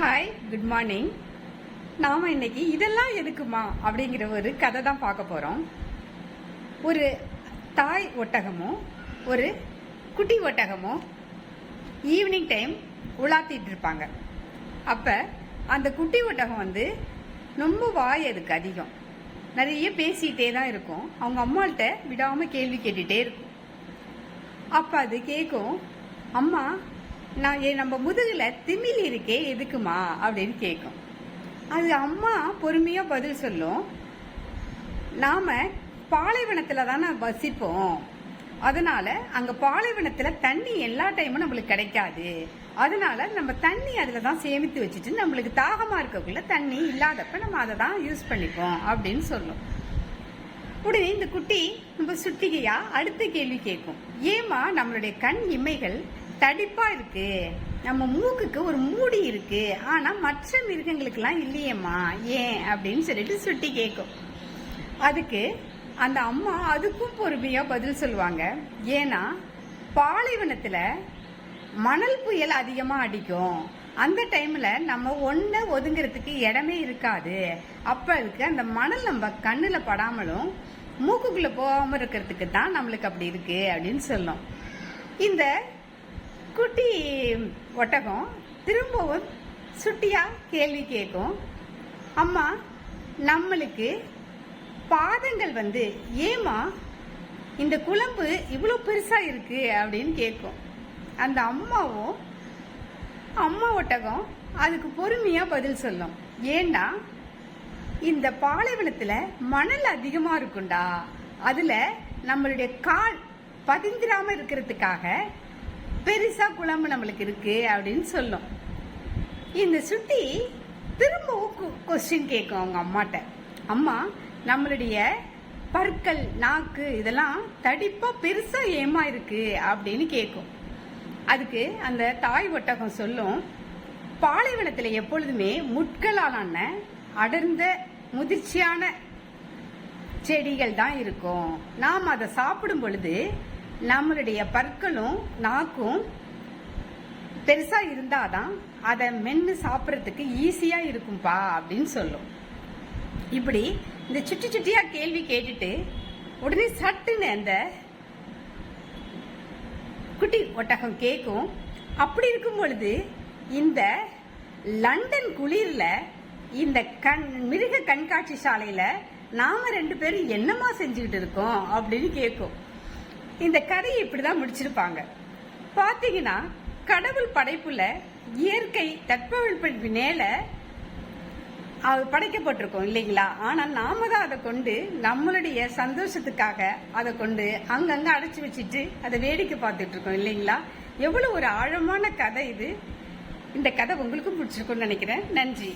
Hi good morning நாம இன்னைக்கு இதெல்லாம் எதுக்குமா அப்படிங்கிற ஒரு கதை தான் பார்க்க போறோம். ஒரு தாய் ஒட்டகமும் ஒரு குட்டி ஒட்டகமும் ஈவினிங் டைம் உலாத்திட்டு இருப்பாங்க. அப்ப அந்த குட்டி ஒட்டகம் வந்து ரொம்ப வாய் அதுக்கு அதிகம். நிறைய பேசிட்டே தான் இருக்கும். அவங்க அம்மாள்கிட்ட விடாம கேள்வி கேட்டுட்டே இருக்கும். அப்ப அது கேட்கும் அம்மா நான் என் நம்ம முதுகில் திமில் இருக்கே எதுக்குமா? அப்படின்னு கேட்கும் அது அம்மா பொறுமையாக பதில் சொல்லும். நாம் பாலைவனத்தில் தானே வசிப்போம். அதனால அங்க பாலைவனத்துல தண்ணி எல்லா டைமும் நம்மளுக்கு கிடைக்காது. அதனால நம்ம தண்ணி அதுல தான் சேமித்து வச்சுட்டு நம்மளுக்கு தாகமா இருக்கக்குள்ள தண்ணி இல்லாதப்ப நம்ம அதை தான் யூஸ் பண்ணிப்போம் அப்படின்னு சொல்லும். உடனே இந்த குட்டி நம்ம சுட்டிகையா அடுத்த கேள்வி கேட்கும். ஏமா நம்மளுடைய கண் இமைகள் தடிப்பாக இருக்குது நம்ம மூக்குக்கு ஒரு மூடி இருக்குது ஆனால் மற்ற மிருகங்களுக்கெல்லாம் இல்லையேம்மா. ஏன்? அப்படின்னு சொல்லிட்டு சுட்டி கேட்கும் அதுக்கு அந்த அம்மா அதுக்கும் பொறுமையாக பதில் சொல்லுவாங்க. ஏன்னா பாலைவனத்தில் மணல் புயல் அதிகமாக அடிக்கும். அந்த டைமில் நம்ம ஒன்றை ஒதுங்கிறதுக்கு இடமே இருக்காது. அப்போ அதுக்கு அந்த மணல் நம்ம கண்ணில் படாமலும் மூக்குக்குள்ளே போகாமல் இருக்கிறதுக்கு தான் நம்மளுக்கு அப்படி இருக்குது அப்படின்னு சொல்லும். இந்த குட்டி ஒட்டகம். திரும்பவும் சுட்டியா கேள்வி கேட்கும். அம்மா நம்மளுக்கு பாதங்கள் வந்து ஏமா இந்த குழம்பு இவ்வளோ பெருசாக இருக்கு அப்படின்னு கேட்கும். அந்த அம்மாவும் அம்மா ஒட்டகம் அதுக்கு பொறுமையாக பதில் சொல்லும். ஏண்டா இந்த பாலைவனத்தில் மணல் அதிகமாக இருக்குண்டா. அதில் நம்மளுடைய கால் பதிந்திராமல் இருக்கிறதுக்காக பெருசாக குழம்பு நம்மளுக்கு இருக்கு அப்படின்னு சொல்லும். இந்த சுட்டி திரும்பவும் கொஸ்டின் கேட்கும் அவங்க அம்மாட்ட. அம்மா நம்மளுடைய பற்கள் நாக்கு இதெல்லாம் தடிப்பாக பெருசாக ஏமா இருக்கு அப்படின்னு கேட்கும் அதுக்கு அந்த தாய் ஒட்டகம் சொல்லும் பாலைவனத்தில் எப்பொழுதுமே முட்களாலான அடர்ந்த முதிர்ச்சியான செடிகள் தான் இருக்கும். நாம் அதை சாப்பிடும் பொழுது நம்மளுடைய பற்களும் நாக்கும் பெருசா இருந்தாதான் அதை மென்று சாப்பிட்றதுக்கு ஈஸியா இருக்கும்பா அப்படின்னு சொல்லும். இப்படி இந்த சுட்டி சுட்டியா கேள்வி கேட்டுட்டு உடனே சட்டுன்னு அந்த குட்டி ஒட்டகம் கேட்கும் அப்படி இருக்கும் பொழுது இந்த லண்டன் குளிரில் இந்த கண் மிருக கண்காட்சி சாலையில் நாம ரெண்டு பேரும் என்னமா செஞ்சுக்கிட்டு இருக்கோம் அப்படின்னு கேட்கும் இந்த கதையை இப்படிதான் முடிச்சிருப்பாங்க. பாத்தீங்கன்னா கடவுள் படைப்புல இயற்கை தட்பவெப்ப மேல அது படைக்கப்பட்டிருக்கோம் இல்லைங்களா? ஆனால் நாம தான் அதை கொண்டு நம்மளுடைய சந்தோஷத்துக்காக அதை கொண்டு அங்கங்க அடைச்சி வச்சுட்டு அதை வேடிக்கை பார்த்துட்டு இருக்கோம் இல்லைங்களா? எவ்வளவு ஒரு ஆழமான கதை இது. இந்த கதை உங்களுக்கும் பிடிச்சிருக்கும்னு நினைக்கிறேன். நன்றி.